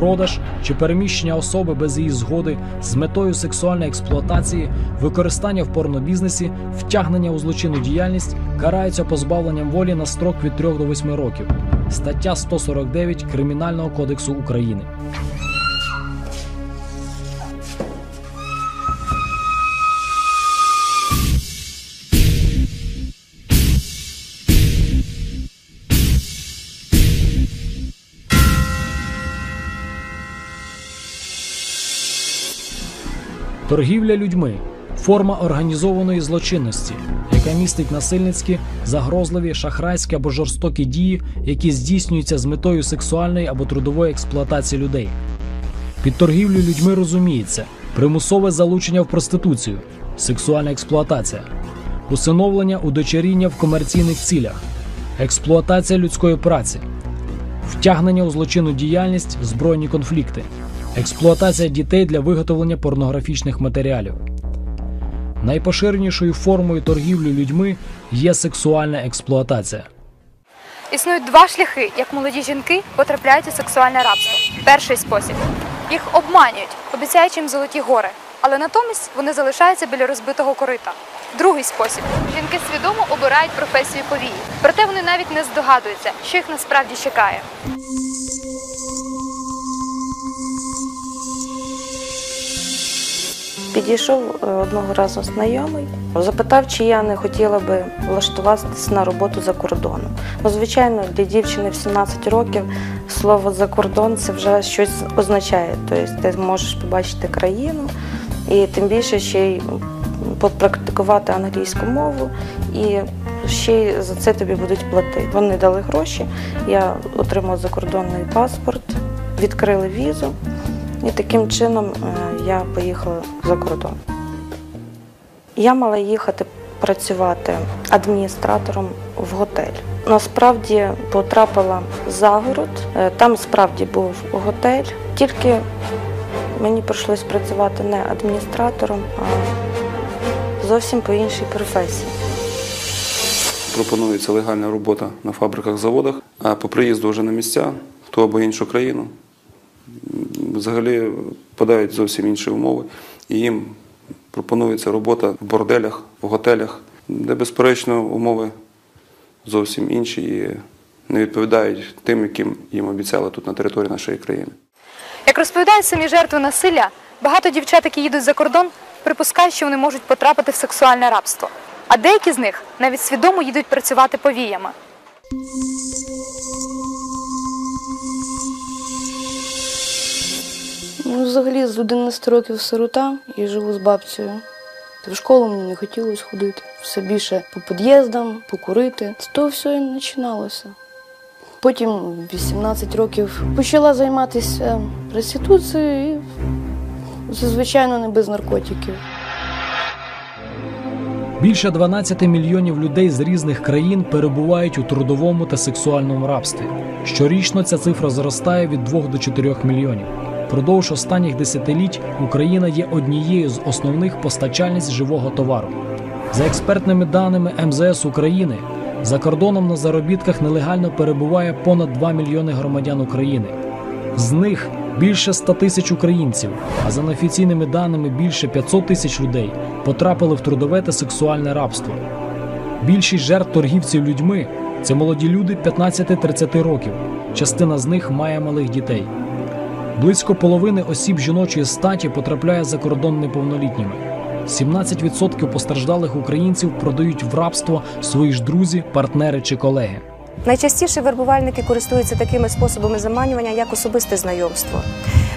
Продаж чи переміщення особи без її згоди з метою сексуальної експлуатації, використання в порнобізнесі, втягнення у злочинну діяльність караються позбавленням волі на строк від 3 до 8 років. Стаття 149 Кримінального кодексу України. Торгівля людьми форма організованої злочинності, яка містить насильницькі, загрозливі, шахрайські або жорстокі дії, які здійснюються з метою сексуальної або трудової експлуатації людей. Під торгівлею людьми розуміється примусове залучення в проституцію, сексуальна експлуатація, усиновлення удочеріння в комерційних цілях, експлуатація людської праці, втягнення у злочинну діяльність, збройні конфлікти, експлуатація дітей для виготовлення порнографічних матеріалів. Найпоширенішою формою торгівлі людьми є сексуальна експлуатація. Існують два шляхи, як молоді жінки потрапляють у сексуальне рабство. Перший спосіб їх обманюють, обіцяючи їм золоті гори, але натомість вони залишаються біля розбитого корита. Другий спосіб жінки свідомо обирають професію повії, проте вони навіть не здогадуються, що їх насправді чекає. Підійшов е, одного разу знайомий, запитав, чи я не хотіла би влаштуватися на роботу за кордоном. Ну, звичайно, для дівчини в 17 років слово за кордон це вже щось означає. Тобто ти можеш побачити країну і тим більше ще й попрактикувати англійську мову і ще й за це тобі будуть платити. Вони дали гроші, я отримала закордонний паспорт, відкрили візу. І таким чином е, я поїхала за кордон. Я мала їхати працювати адміністратором в готель. Насправді потрапила за город, е, там справді був готель, тільки мені прийшлось працювати не адміністратором, а зовсім по іншій професії. Пропонується легальна робота на фабриках, заводах, а по приїзду вже на місця, в ту або іншу країну, взагалі подають зовсім інші умови, і їм пропонується робота в борделях, в готелях, де, безперечно, умови зовсім інші і не відповідають тим, яким їм обіцяли тут на території нашої країни. Як розповідають самі жертви насилля, багато дівчат, які їдуть за кордон, припускають, що вони можуть потрапити в сексуальне рабство. А деякі з них навіть свідомо їдуть працювати повіями. Ну, взагалі з 11 років сирота і живу з бабцею. В школу мені не хотілося ходити. Все більше по під'їздам, покурити. З того все і починалося. Потім, 18 років, почала займатися проституцією і, звичайно, не без наркотиків. Більше 12 мільйонів людей з різних країн перебувають у трудовому та сексуальному рабстві. Щорічно ця цифра зростає від 2 до 4 мільйонів. Продовж останніх десятиліть Україна є однією з основних постачальниць живого товару. За експертними даними МЗС України, за кордоном на заробітках нелегально перебуває понад 2 мільйони громадян України. З них більше 100 тисяч українців, а за неофіційними даними більше 500 тисяч людей потрапили в трудове та сексуальне рабство. Більшість жертв торгівців людьми це молоді люди 15-30 років. Частина з них має малих дітей. Близько половини осіб жіночої статі потрапляє за кордон неповнолітніми. 17% постраждалих українців продають в рабство свої ж друзі, партнери чи колеги. Найчастіше вербувальники користуються такими способами заманювання, як особисте знайомство.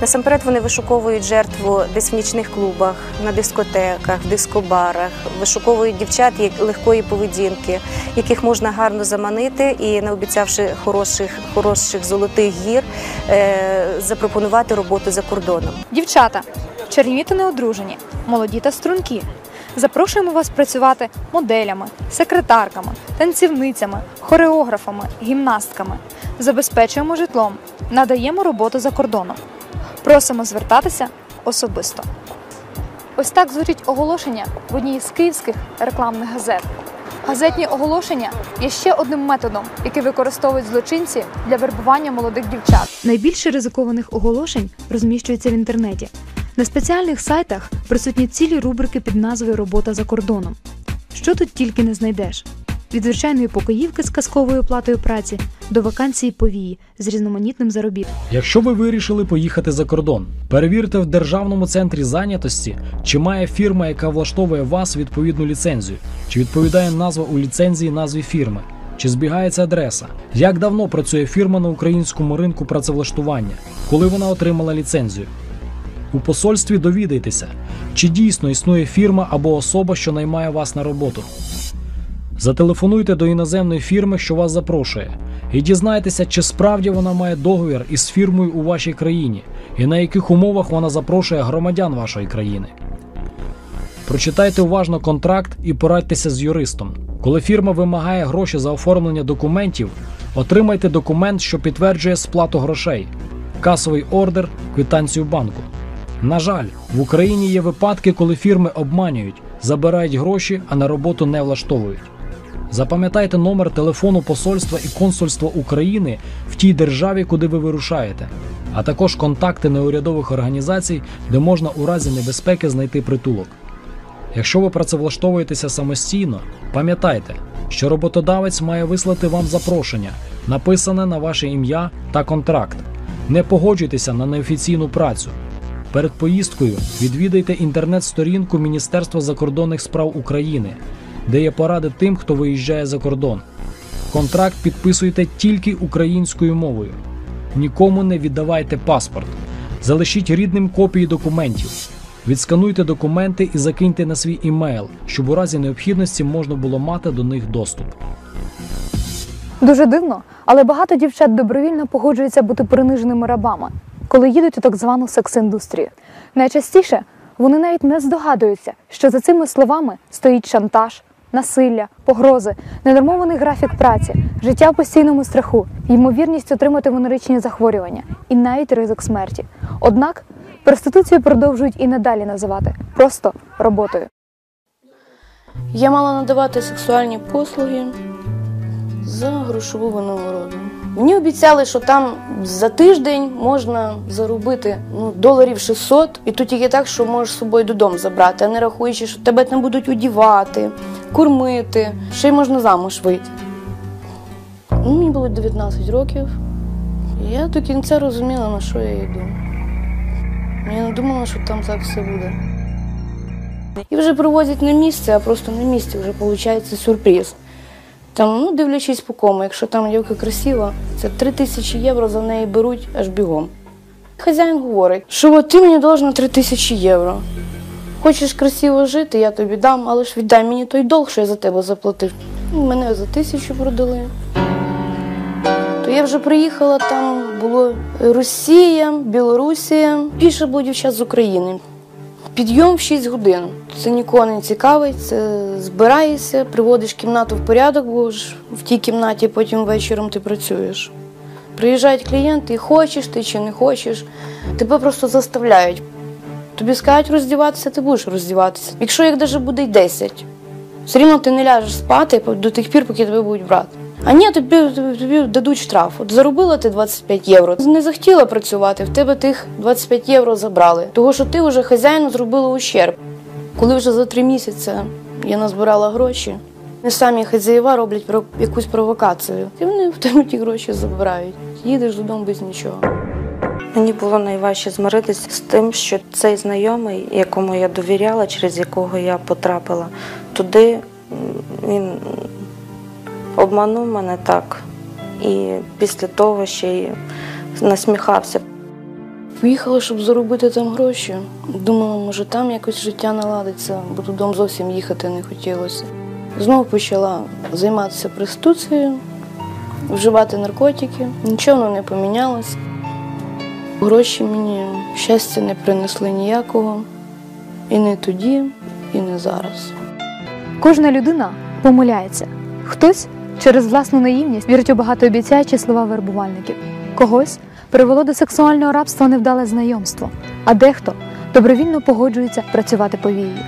Насамперед вони вишуковують жертву десь в нічних клубах, на дискотеках, дискобарах, вишуковують дівчат легкої поведінки, яких можна гарно заманити і, не обіцявши хороших, хороших золотих гір, е, запропонувати роботу за кордоном. Дівчата, чарівні та неодружені, молоді та стрункі. Запрошуємо вас працювати моделями, секретарками, танцівницями, хореографами, гімнастками. Забезпечуємо житлом, надаємо роботу за кордоном. Просимо звертатися особисто. Ось так звучить оголошення в одній з київських рекламних газет. Газетні оголошення є ще одним методом, який використовують злочинці для вербування молодих дівчат. Найбільше ризикованих оголошень розміщуються в інтернеті. На спеціальних сайтах присутні цілі рубрики під назвою Робота за кордоном. Що тут тільки не знайдеш: від звичайної покоївки з казковою оплатою праці до вакансії повії з різноманітним заробітком. Якщо ви вирішили поїхати за кордон, перевірте в державному центрі зайнятості, чи має фірма, яка влаштовує вас відповідну ліцензію, чи відповідає назва у ліцензії назві фірми, чи збігається адреса, як давно працює фірма на українському ринку працевлаштування, коли вона отримала ліцензію. У посольстві довідайтеся, чи дійсно існує фірма або особа, що наймає вас на роботу. Зателефонуйте до іноземної фірми, що вас запрошує, і дізнайтеся, чи справді вона має договір із фірмою у вашій країні і на яких умовах вона запрошує громадян вашої країни. Прочитайте уважно контракт і порадьтеся з юристом. Коли фірма вимагає гроші за оформлення документів, отримайте документ, що підтверджує сплату грошей, касовий ордер, квитанцію банку. На жаль, в Україні є випадки, коли фірми обманюють, забирають гроші, а на роботу не влаштовують. Запам'ятайте номер телефону посольства і консульства України в тій державі, куди ви вирушаєте, а також контакти неурядових організацій, де можна у разі небезпеки знайти притулок. Якщо ви працевлаштовуєтеся самостійно, пам'ятайте, що роботодавець має вислати вам запрошення, написане на ваше ім'я та контракт. Не погоджуйтеся на неофіційну працю. Перед поїздкою відвідайте інтернет-сторінку Міністерства закордонних справ України, де є поради тим, хто виїжджає за кордон. Контракт підписуйте тільки українською мовою. Нікому не віддавайте паспорт. Залишіть рідним копії документів. Відскануйте документи і закиньте на свій імейл, щоб у разі необхідності можна було мати до них доступ. Дуже дивно, але багато дівчат добровільно погоджуються бути приниженими рабами, коли їдуть у так звану секс-індустрію. Найчастіше вони навіть не здогадуються, що за цими словами стоїть шантаж, насилля, погрози, ненормований графік праці, життя в постійному страху, ймовірність отримати венеричні захворювання і навіть ризик смерті. Однак проституцію продовжують і надалі називати просто роботою. Я мала надавати сексуальні послуги за грошову винагороду. Мені обіцяли, що там за тиждень можна заробити ну, доларів 600, і тут тільки так, що можеш з собою додому забрати, а не рахуючи, що тебе там будуть одівати, кормити, ще й можна замуж вийти. Ну, мені було 19 років, і я до кінця розуміла, на що я йду. Я не думала, що там так все буде. І вже привозять на місце, а просто на місці вже виходить сюрприз. Там, ну, дивлячись по кому, якщо там дівка красива, це 3 тисячі євро за неї беруть аж бігом. Хазяїн говорить, що от ти мені должна 3 тисячі євро. Хочеш красиво жити, я тобі дам, але ж віддай мені той долг, що я за тебе заплатив. Ну, Мене за тисячу продали. То я вже приїхала, там було Росія, Білорусія, більше було дівчат з України. Підйом в 6 годин. Це нікого не цікавить. Це збираєшся, приводиш кімнату в порядок, бо ж в тій кімнаті потім вечором ти працюєш. Приїжджають клієнти, хочеш ти чи не хочеш, тебе просто заставляють. Тобі скажуть роздіватися, ти будеш роздіватися. Якщо їх навіть буде й 10, все рівно ти не ляжеш спати до тих пір, поки тебе будуть брати. А ні, тобі, тобі, дадуть штраф. От заробила ти 25 євро. Не захотіла працювати, в тебе тих 25 євро забрали. Того, що ти вже хазяїну зробила ущерб. Коли вже за три місяці я назбирала гроші, не самі хазяєва роблять якусь провокацію. І вони в тебе ті гроші забирають. Їдеш додому без нічого. Мені було найважче змиритися з тим, що цей знайомий, якому я довіряла, через якого я потрапила туди, він обманув мене так. І після того ще й насміхався. Поїхала, щоб заробити там гроші. Думала, може там якось життя наладиться, бо додому зовсім їхати не хотілося. Знову почала займатися проституцією, вживати наркотики. Нічого не помінялось. Гроші мені щастя не принесли ніякого. І не тоді, і не зараз. Кожна людина помиляється. Хтось через власну наївність вірить у багатообіцяючі слова вербувальників. Когось привело до сексуального рабства невдале знайомство, а дехто добровільно погоджується працювати по вії.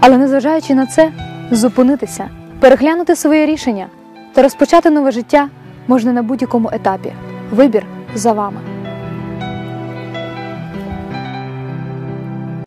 Але незважаючи на це, зупинитися, переглянути своє рішення та розпочати нове життя можна на будь-якому етапі. Вибір за вами.